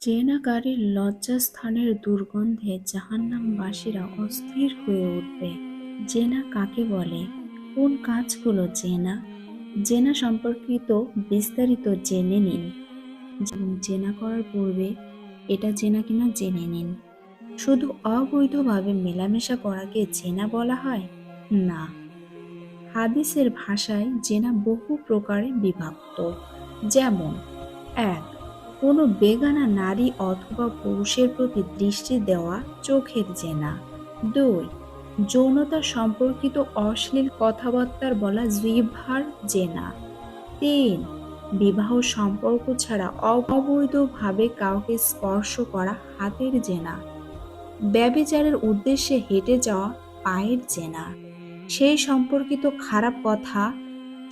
জেনাকারীর লজ্জাস্থানের দুর্গন্ধে জাহান্নামবাসীরা অস্থির হয়ে উঠবে। জেনা কাকে বলে? কোন কাজগুলো জেনা? জেনা সম্পর্কিত বিস্তারিত জেনে নিন। জেনা করার পূর্বে এটা জেনা কিনা জেনে নিন। শুধু অবৈধভাবে মেলামেশা করাকে জেনা বলা হয়? না। হাদিসের ভাষায় জেনা বহু প্রকারে বিভক্ত। যেমন, এক কোনো বেগানা নারী অথবা পুরুষের প্রতি দৃষ্টি দেওয়া চোখের জেনা। দুই, যৌনতা সম্পর্কিত অশ্লীল কথাবার্তার বলা জিভার জেনা। তিন, বিবাহ সম্পর্ক ছাড়া অবৈধভাবে কাউকে স্পর্শ করা হাতের জেনা। ব্যবিচারের উদ্দেশ্যে হেঁটে যাওয়া পায়ের জেনা। সেই সম্পর্কিত খারাপ কথা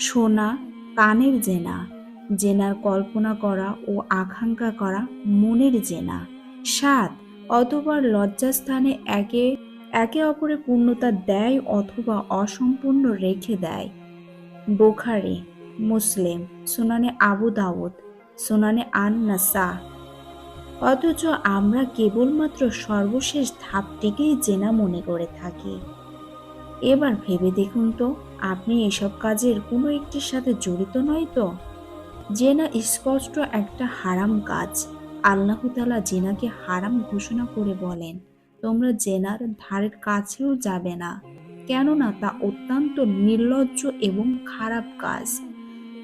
শোনা কানের জেনা। জেনার কল্পনা করা ও আকাঙ্ক্ষা করা মনের জেনা। সাত অতবার লজ্জাস্থানে একে একে অপরে পূর্ণতা দেয় অথবা অসম্পূর্ণ রেখে দেয়। বোখারি, মুসলিম, সুনানে আবু দাউদ, সুনানে আন নাসা অথচ আমরা কেবলমাত্র সর্বশেষ ধাপটিকেই জেনা মনে করে থাকি। এবার ভেবে দেখুন তো, আপনি এসব কাজের কোনো একটির সাথে জড়িত নয় তো? জেনা স্পষ্ট একটা হারাম কাজ। আল্লাহ তালা জেনাকে হারাম ঘোষণা করে বলেন, তোমরা জেনার ধারের কাছেও যাবে না, কেননা তা অত্যন্ত নির্লজ্জ এবং খারাপ কাজ।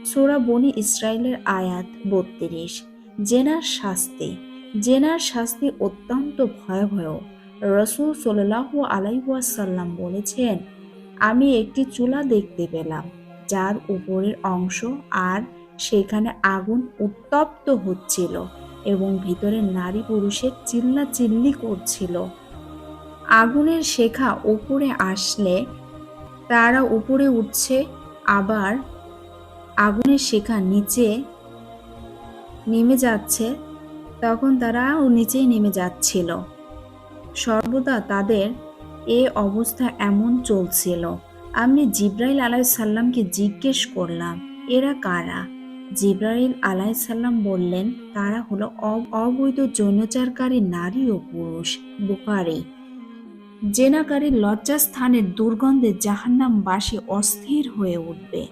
সোরা বনি ইসরায়েলের আয়াত বত্রিশ জেনার শাস্তি জেনার শাস্তি অত্যন্ত ভয়াবহ। রসুল সাল্লাহ আলাইসাল্লাম বলেছেন, আমি একটি চুলা দেখতে পেলাম, যার উপরের অংশ আর সেখানে আগুন উত্তপ্ত হচ্ছিল এবং ভিতরে নারী পুরুষের চিল্লা চিল্লি করছিল। আগুনের শেখা উপরে আসলে তারা উপরে উঠছে, আবার আগুনের শেখা নিচে নেমে যাচ্ছে, তখন তারা নিচেই নেমে যাচ্ছিল। সর্বদা তাদের এ অবস্থা এমন চলছিল। আমি জিব্রাইল আলাইসাল্লামকে জিজ্ঞেস করলাম, এরা কারা? জিব্রাইল আলাইসাল্লাম বললেন, তারা হলো অবৈধ যৌনচারকারী নারী ও পুরুষ বুকারি জেনাকারীর লজ্জাস্থানের দুর্গন্ধে জাহান্নাম জাহান্নামবাসী অস্থির হয়ে উঠবে।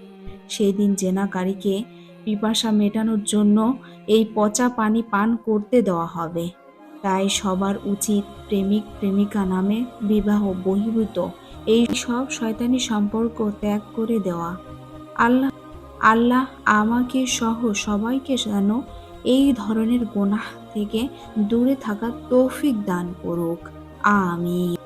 সেদিন জেনাকারীকে পিপাসা মেটানোর জন্য এই পচা পানি পান করতে দেওয়া হবে। তাই সবার উচিত প্রেমিক প্রেমিকা নামে বিবাহ বহির্ভূত। এই সব শয়তানি সম্পর্ক ত্যাগ করে দেওয়া। আল্লাহ আল্লাহ আমাকে সহ সবাইকে যেন এই ধরনের গোনাহ থেকে দূরে থাকা তৌফিক দান করুক। আমি